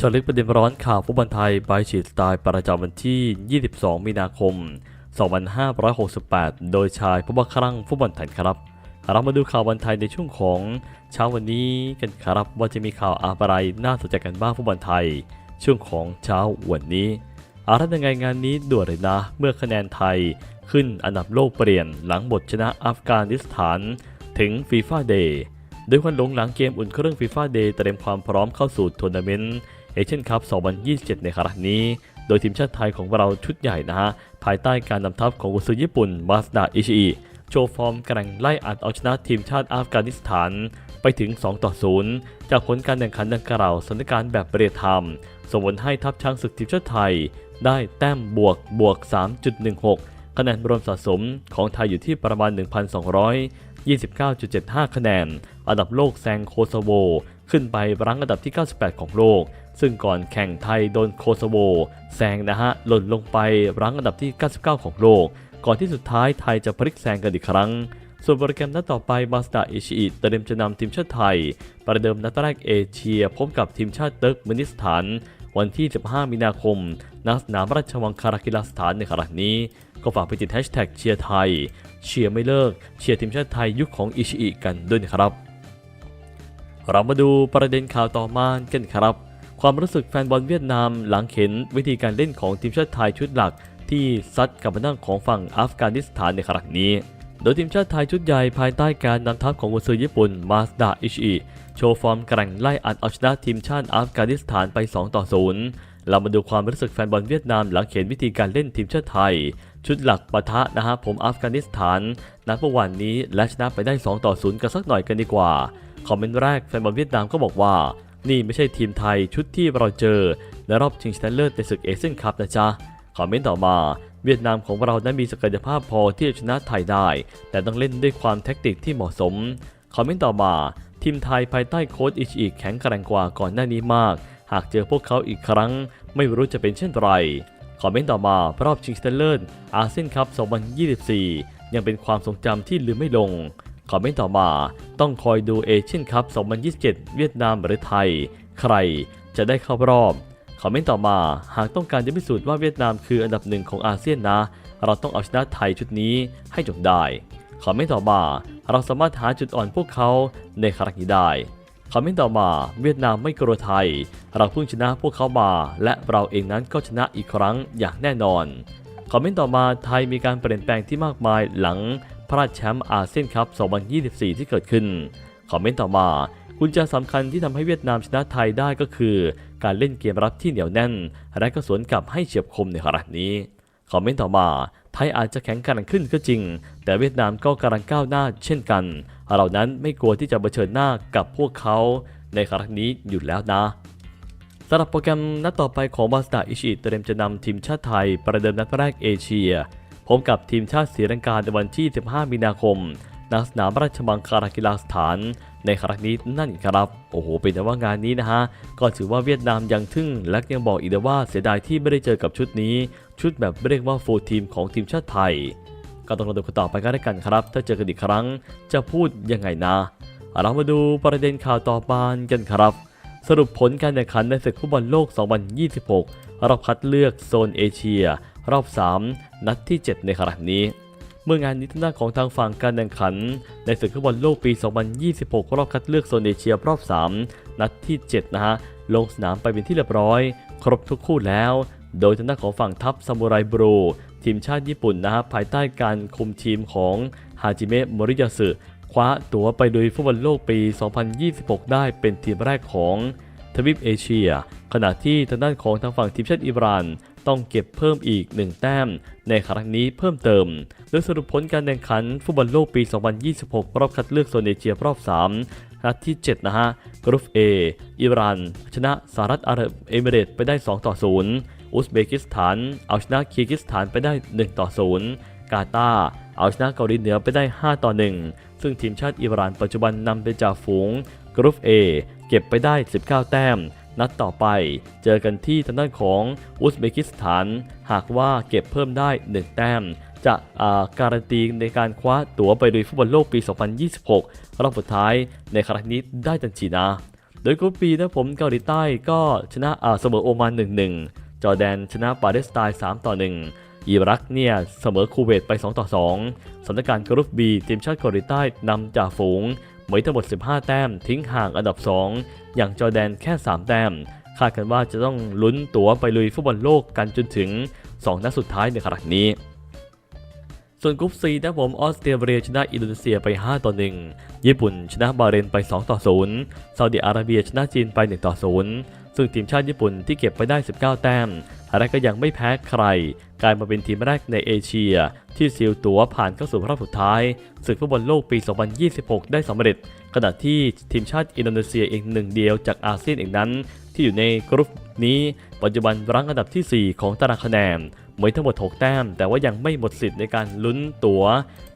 จาะลึกประเด็นร้อนข่าวฟุตบอลไทยบายฉีดสไตล์ประจำวันที่ 22 มีนาคม 2568 โดยชายผู้บังคับฟุตบอลไทยครับเรามาดูข่าวบอลไทยในช่วงของเช้าวันนี้กันครับว่าจะมีข่าวอะไรน่าสนใจกันบ้างฟุตบอลไทย ช่วงของเช้าวันนี้อารัตยังไงงานนี้ด่วนเลยนะ เมื่อคะแนนไทยขึ้นอันดับโลกเปลี่ยนหลังบทชนะอัฟกานิสถานถึงฟีฟ่าเดย์ด้วยควันหลงหลังเกมอุ่นเครื่องฟีฟ่าเดย์เตรียมความพร้อมเข้าสู่ทัวร์นาเมนต์ เอเชียนคัพ 2027 ในครั้งนี้ โดยทีมชาติไทยของเราชุดใหญ่นะฮะ ภายใต้การนำทัพของกุซือญี่ปุ่นมาสดาอิชิอิโชว์ฟอร์มแกร่งไล่อัดเอาชนะทีมชาติอัฟกานิสถานไปถึง 2 ต่อ 0 จากผลการแข่งขันดังกล่าวสถานการณ์แบบเรียลไทม์ส่งผลให้ทัพช้างศึกทีมชาติไทย ได้แต้มบวกบวก 3.16 คะแนนรวมสะสมของไทยอยู่ที่ประมาณ 1,229.75 คะแนน อันดับโลกแซงโคโซโว ขึ้นไปรั้งอันดับที่ 98 ของโลก ซึ่งก่อนแข่งไทยโดนโคโซโวแซงนะฮะหล่นลงไปรั้งอันดับที่ 99 ของโลก ก่อนที่สุดท้ายไทยจะพลิกแซงกันอีกครั้ง ส่วนโปรแกรมนัดต่อไปมาสดาอิชิอิเตรียมจะนำทีมชาติไทย ประเดิมนัดแรกเอเชียพบกับทีมชาติเติร์กเมนิสถาน วันที่ 15 มีนาคมณสนามราชวังคารากิลาสถานในครั้งนี้ก็ฝากไปติดแฮชแท็กเชียร์ไทย เชียร์ไม่เลิก เชียร์ทีมชาติไทยยุคของอิชิอิกันด้วยนะครับ เรามาดูประเด็นข่าวต่อมากันครับ ความรู้สึกแฟนบอลเวียดนามหลังเห็นวิธีการเล่นของทีมชาติไทยชุดหลัก ที่ซัดกับมานั่งของฝั่งอัฟกานิสถานในครั้งนี้ โดยทีมชาติไทยชุดใหญ่ภายใต้การนำทัพของกุนซือญี่ปุ่นมาสดาอิชิโชว์ฟอร์มแกร่งไล่อัดเอาชนะทีมชาติอัฟกานิสถานไป 2 ต่อ 0 เรามาดูความรู้สึกแฟนบอลเวียดนามหลังเห็นวิธีการเล่นทีมชาติไทย ชุดหลักปะทะนะฮะผมอัฟกานิสถานนัดเมื่อวานนี้และชนะไปได้ 2 ต่อ 0 กันสักหน่อยกันดีกว่าคอมเมนต์แรกแฟนบอลเวียดนามก็บอกว่า นี่ไม่ใช่ทีมไทยชุดที่เราเจอ ในรอบชิงชนะเลิศในศึกเอเชียนคัพนะจ๊ะคอมเมนต์ต่อมา เวียดนามของเรานั้นมีศักยภาพพอที่จะชนะไทยได้ แต่ต้องเล่นด้วยความแท็กติกที่เหมาะสมคอมเมนต์ต่อมา ทีมไทยภายใต้โค้ชอิชิอิแข็งแกร่งกว่าก่อนหน้านี้มาก หากเจอพวกเขาอีกครั้ง ไม่รู้จะเป็นเช่นไรคอมเมนต์ต่อมารอบชิงชนะเลิศอาเซียนคัพ 2024 ยังเป็นความทรงจำที่ลืมไม่ลง คอมเมนต์ต่อมาต้องคอยดูเอเชียนคัพ 2027 เวียดนามหรือไทย ใครจะได้เข้ารอบ คอมเมนต์ต่อมาหากต้องการจะพิสูจน์ว่าเวียดนามคืออันดับหนึ่งของอาเซียนนะ เราต้องเอาชนะไทยชุดนี้ให้จงได้ คอมเมนต์ต่อมาเราสามารถหาจุดอ่อนพวกเขาในครั้งนี้ได้ คอมเมนต์ต่อมาเวียดนามไม่กลัวไทย เราเพิ่งชนะพวกเขามา และเราเองนั้นก็ชนะอีกครั้งอย่างแน่นอน คอมเมนต์ต่อมาไทยมีการเปลี่ยนแปลงที่มากมายหลัง พลาดแชมป์อาเซียนคัพ 2024 ที่เกิดขึ้น คอมเมนต์ต่อมากุญแจสำคัญที่ทำให้เวียดนามชนะไทยได้ก็คือ การเล่นเกมรับที่เหนียวแน่น และก็สวนกลับให้เฉียบคมในขณะนี้ คอมเมนต์ต่อมา ไทยอาจจะแข็งแกร่งขึ้นก็จริง แต่เวียดนามก็กำลังก้าวหน้าเช่นกันเรานั้นไม่กลัวที่จะเผชิญหน้ากับพวกเขาในครั้งนี้อยู่แล้วนะสำหรับโปรแกรมนัดต่อไปของมาสดาอิชิเตรียมจะนำทีมชาติไทยประเดิมนัดแรกเอเชีย พบกับทีมชาติศรีลังกาในวันที่ 15 มีนาคมณสนามราชมังคลากีฬาสถาน ในครั้งนี้นั่นเองครับ โอ้โห เป็นแต่ว่างานนี้นะฮะ ก็ถือว่าเวียดนามยังทึ่ง และยังบอกอีกว่าเสียดายที่ไม่ได้เจอกับชุดนี้ ชุดแบบเรียกว่าโฟูลทีมของทีมชาติไทย ก็ต้องรอดูกันต่อไปกันแล้วกันครับ ถ้าเจอกันอีกครั้งจะพูดยังไงนะ เรามาดูประเด็นข่าวต่อไปกันครับ สรุปผลการแข่งขันในศึกฟุตบอลโลก 2026รอบคัดเลือกโซนเอเชีย รอบ 3 นัดที่ 7 ในครั้งนี้ เมื่องานนี้ทางด้านของทางฝั่งการแข่งขัน ในศึกฟุตบอลโลกปี 2026 รอบคัดเลือกโซนเอเชียรอบ 3 นัดที่ 7 นะฮะ ลงสนามไปเป็นที่เรียบร้อย ครบทุกคู่แล้ว โดยทางด้านของฝั่งทัพซามูไรบรูทีมชาติญี่ปุ่นนะฮะภายใต้การคุมทีมของฮาจิเมะมริยาสึคว้าตั๋วไปลุยฟุตบอลโลกปี 2026 ได้เป็นทีมแรกของทวีปเอเชีย ขณะที่ทางด้านของทางฝั่งทีมชาติอิหร่าน ต้องเก็บเพิ่มอีก 1 แต้ม ในครั้งนี้เพิ่มเติม โดยสรุปผลการแข่งขันฟุตบอลโลกปี 2026 รอบคัดเลือกโซนเอเชียรอบ 3นัดที่ 7 นะฮะ กรุ๊ป A อิหร่าน ชนะสหรัฐอาหรับเอมิเรตส์ไปได้ 2 ต่อ 0 อุซเบกิสถาน เอาชนะคีร์กิสถานไปได้ 1 ต่อ 0 กาตาร์เอาชนะเกาหลีเหนือไปได้ 5 ต่อ 1 ซึ่งทีมชาติอิหร่านปัจจุบันนำเป็นจ่าฝูง กรุ๊ป A เก็บไปได้ 19 แต้ม นัดต่อไปเจอกันที่ทางด้านของอุซเบกิสถาน หากว่าเก็บเพิ่มได้ 1 แต้ม จะาการันตีในการคว้าตั๋วไปลุยฟุตบอลโลกปี 2026 รอบสุดท้ายในครั้งนี้ได้ทันทีนะ โดยกรุ๊ป B นะผมเกาหลีใต้ก็ชนะเสมอโอมาน 1-1 จอร์แดนชนะปาเลสไตน์ 3-1อิรักเนี่ยเสมอคูเวตไป 2 ต่อ 2สถานการณ์กรุ๊ป B ทีมชาติเกาหลีใต้นำจ่าฝูง มีทั้งหมด 15 แต้มทิ้งห่างอันดับ 2 อย่างจอแดนแค่ 3 แต้ม คาดกันว่าจะต้องลุ้นตั๋วไปลุยฟุตบอลโลกกันจนถึง 2 นัดสุดท้ายในครั้งนี้ ส่วนกรุ๊ป C นะผมออสเตรเลียชนะอินโดนีเซียไป 5 ต่อ 1 ญี่ปุ่นชนะบาเรนไป 2 ต่อ 0 ซาอุดิอาระเบียชนะจีนไป 1 ต่อ 0 ซึ่งทีมชาติญี่ปุ่นที่เก็บไปได้ 19 แต้มและก็ยังไม่แพ้ใคร กลายมาเป็นทีมแรกในเอเชีย ที่ซีลตัวผ่านเข้าสู่รอบสุดท้ายศึกฟุตบอลโลกปี 2026 ได้สำเร็จ ขณะที่ทีมชาติอินโดนีเซียเองหนึ่งเดียวจากอาเซียนเองนั้น ที่อยู่ในกรุ๊ปนี้ปัจจุบันรั้งอันดับทีสี่4 ของตารางคะแนนเหมีทั้งหมด6แต้ม แต่ว่ายังไม่หมดสิทธิ์ในการลุ้นตั๋ว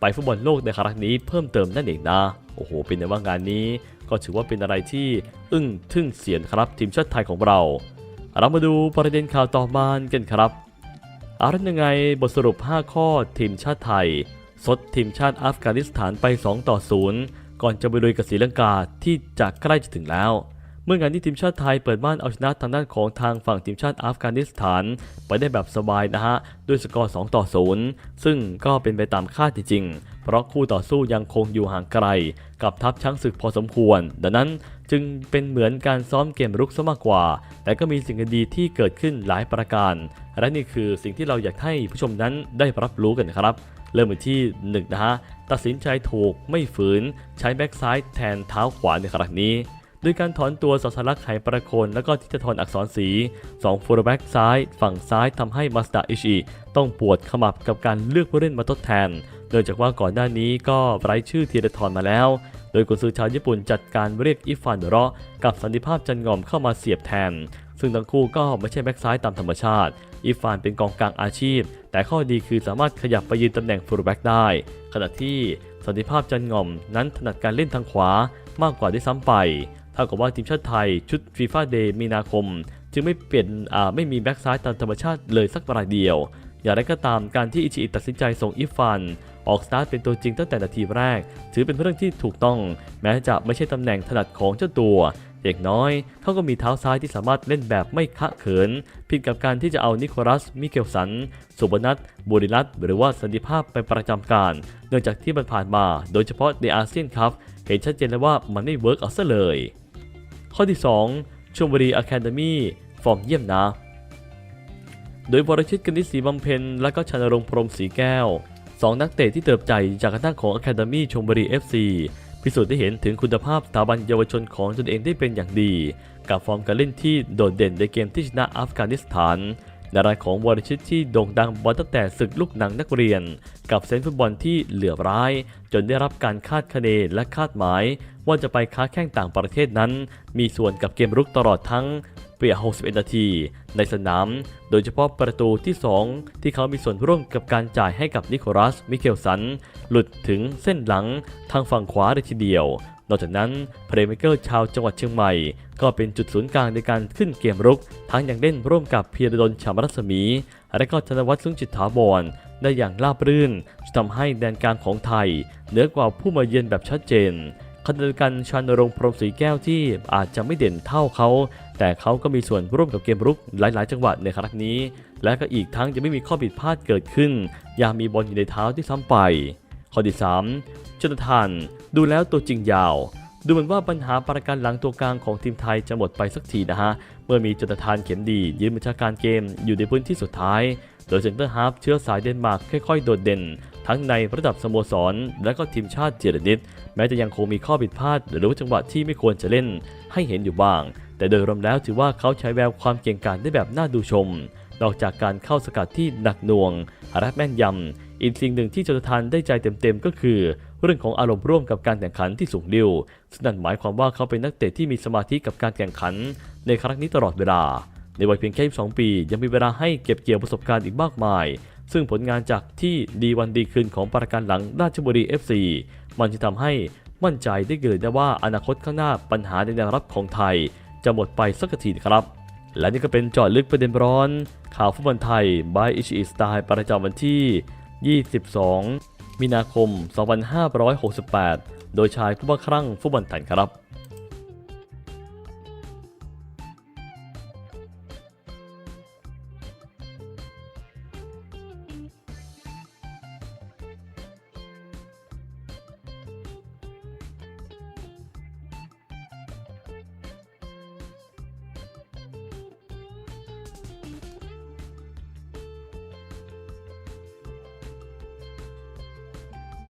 ไปฟุตบอลโลกในครั้งนี้เพิ่มเติมนั่นเองนะ โอ้โห เป็นในว่างานนี้ ก็ถือว่าเป็นอะไรที่อึ้งทึ่งเสียนครับทีมชาติไทยของเรา เรามาดูประเด็นข่าวต่อมากันครับ อารันยังไงบทสรุป 5 ข้อทีมชาติไทย สดทีมชาติอัฟกานิสถานไป 2 ต่อ 0 ก่อนจะไปลุยกับศรีลังกาที่จะใกล้จะถึงแล้ว เมื่องานที่ทีมชาติไทยเปิดบ้านเอาชนะทางด้านของทางฝั่งทีมชาติอัฟกานิสถาน ไปได้แบบสบายนะฮะ ด้วยสกอร์ 2 ต่อ 0 ซึ่งก็เป็นไปตามคาดจริงๆ เพราะคู่ต่อสู้ยังคงอยู่ห่างไกล กับทัพช้างศึกพอสมควร ดังนั้น จึงเป็นเหมือนการซ้อมเกมรุกซะมากกว่า แต่ก็มีสิ่งดีที่เกิดขึ้นหลายประการ และนี่คือสิ่งที่เราอยากให้ผู้ชมนั้นได้รับรู้กันครับ เริ่มที่1นนะฮะ ตัดสินใจถูกไม่ฝืน ใช้แบ็กซ้ายแทนเท้าขวาในครั้งนี้ โดยการถอนตัวสัสลักไหประโคน แล้วก็ทิตทรอักษรศรี2ฟูลแบ็กซ้าย ฝั่งซ้ายทำให้มาสดาอิชิต้องปวดขมับกับการเลือกผู้เล่นมาทดแทนเนื่องจากว่าก่อนหน้านี้ก็ไร้ชื่อธีรทรมาแล้ว โดยกุนซือชาวญี่ปุ่นจัดการเรียกอิฟานเดราะกับสันติภาพจันงอมเข้ามาเสียบแทน ซึ่งทั้งคู่ก็ไม่ใช่แบ็กซ้ายตามธรรมชาติ อิฟานเป็นกองกลางอาชีพ แต่ข้อดีคือสามารถขยับไปยืนตำแหน่งฟูลแบ็กได้ ขณะที่สันติภาพจันงอมนั้นถนัดการเล่นทางขวามากกว่าด้วยซ้ำไป ท่ากับว่าทีมชาติไทยชุดฟีฟ่าเดย์มีนาคม จึงไม่เปลี่ยนไม่มีแบ็กซ้ายตามธรรมชาติเลยสักรายเดียว อย่างไรก็ตามการที่อิชิอิตัดสินใจส่งอิฟานออกสตาร์ทเป็นตัวจริงตั้งแต่นาทีแรก ถือเป็นเรื่องที่ถูกต้อง แม้จะไม่ใช่ตำแหน่งถนัดของเจ้าตัวอย่างน้อยเขาก็มีเท้าซ้ายที่สามารถเล่นแบบไม่คะเขิน ผิดกับการที่จะเอานิโคลัส มิเกลสัน สุบนัทบุริรัตหรือว่าสันติภาพไปประจำการ เนื่องจากที่มันผ่านมา โดยเฉพาะในอาเซียนครับ เห็นชัดเจนแล้วว่ามันไม่เวิร์กเอาซะเลย ข้อที่ 2ชมบุรีอะคาเดมี่ฟอร์มเยี่ยมนะ โดยวรชิตกนิษฐ์ศรีบำเพ็ญและก็ชนรงพรมศรีแก้วสองนักเตะที่เติบใจจากการตั้งของอะคาเดมี่ชมบุรี FC พิสูจน์ได้เห็นถึงคุณภาพสถาบันเยาวชนของตนเองได้เป็นอย่างดี กับฟอร์มการเล่นที่โดดเด่นในเกมที่ชนะอัฟกานิสถาน ในรายของวรชิตที่โด่งดังบอลตั้งแต่ศึกลูกหนังนักเรียน กับเซนฟุตบอลที่เหลือร้าย จนได้รับการคาดคะเนและคาดหมาย ว่าจะไปค้าแข่งต่างประเทศนั้น มีส่วนกับเกมรุกตลอดทั้งเปีย61 นาที ในสนาม โดยเฉพาะประตูที่ 2 ที่เขามีส่วนร่วมกับการจ่ายให้กับนิโคลัส มิเคลสัน หลุดถึงเส้นหลังทางฝั่งขวาเลยทีเดียว นอกจากนั้นเพลย์เมเกอร์ชาวจังหวัดเชียงใหม่ ก็เป็นจุดศูนย์กลางในการขึ้นเกมรุก ทั้งยังเล่นร่วมกับเพียรดลชามรัศมี และก็ธนวัฒน์สุงจิตถาวรได้อย่างราบรื่นทำให้แดนกลางของไทย เหนือกว่าผู้มาเยือนแบบชัดเจนขณะเดียวกันชานรงค์พรมศรีแก้วที่อาจจะไม่เด่นเท่าเขา แต่เขาก็มีส่วนร่วมกับเกมรุกหลาย ๆ จังหวะในครั้งนี้ และก็อีกทั้งจะไม่มีข้อผิดพลาดเกิดขึ้นยามมีบอลอยู่ในเท้าที่ซ้ำไป ข้อที่ 3จนทานดูแล้วตัวจริงยาว ดูเหมือนว่าปัญหาประการหลังตัวกลางของทีมไทยจะหมดไปสักทีนะฮะ เมื่อมีจนทานเข็มดียืนบัญชาการเกมอยู่ในพื้นที่สุดท้าย โดยเซนเตอร์ฮาร์ฟเชื้อสายเดนมาร์กค่อยๆ โดดเด่น ทั้งในระดับสโมสร และก็ทีมชาติเจรนิตแม้จะยังคงมีข้อผิดพลาด หรือจังหวะที่ไม่ควรจะเล่นให้เห็นอยู่บ้าง แต่โดยรวมแล้วถือว่าเขาใช้แววความเก่งกาจได้แบบน่าดูชมนอกจากการเข้าสกัดที่หนักหน่วง และแม่นยำ อีกสิ่งหนึ่งที่จตุทานได้ใจเต็มๆก็คือ เรื่องของอารมณ์ร่วมกับการแข่งขันที่สูงดิวซึ่งนั่นหมายความว่าเขาเป็นนักเตะที่มีสมาธิกับการแข่งขัน ในครั้งนี้ตลอดเวลา ในวัยเพียงแค่22ปี ยังมีเวลาให้เก็บเกี่ยวประสบการณ์อีกมากมาย ซึ่งผลงานจากที่ดีวันดีคืนของประการหลังราชบุรี FC มันจะทำให้มั่นใจได้เกิดได้ว่าอนาคตข้างหน้าปัญหาในแนวรับของไทย จะหมดไปสักทีนะครับ และนี่ก็เป็นจอดลึกประเด็นร้อน ข่าวฟุตบอลไทย by อิชิสไตล์ประจำวันที่ 22 มีนาคม 2568 โดยชายผู้บ้าคลั่งฟุตบอลไทยครับ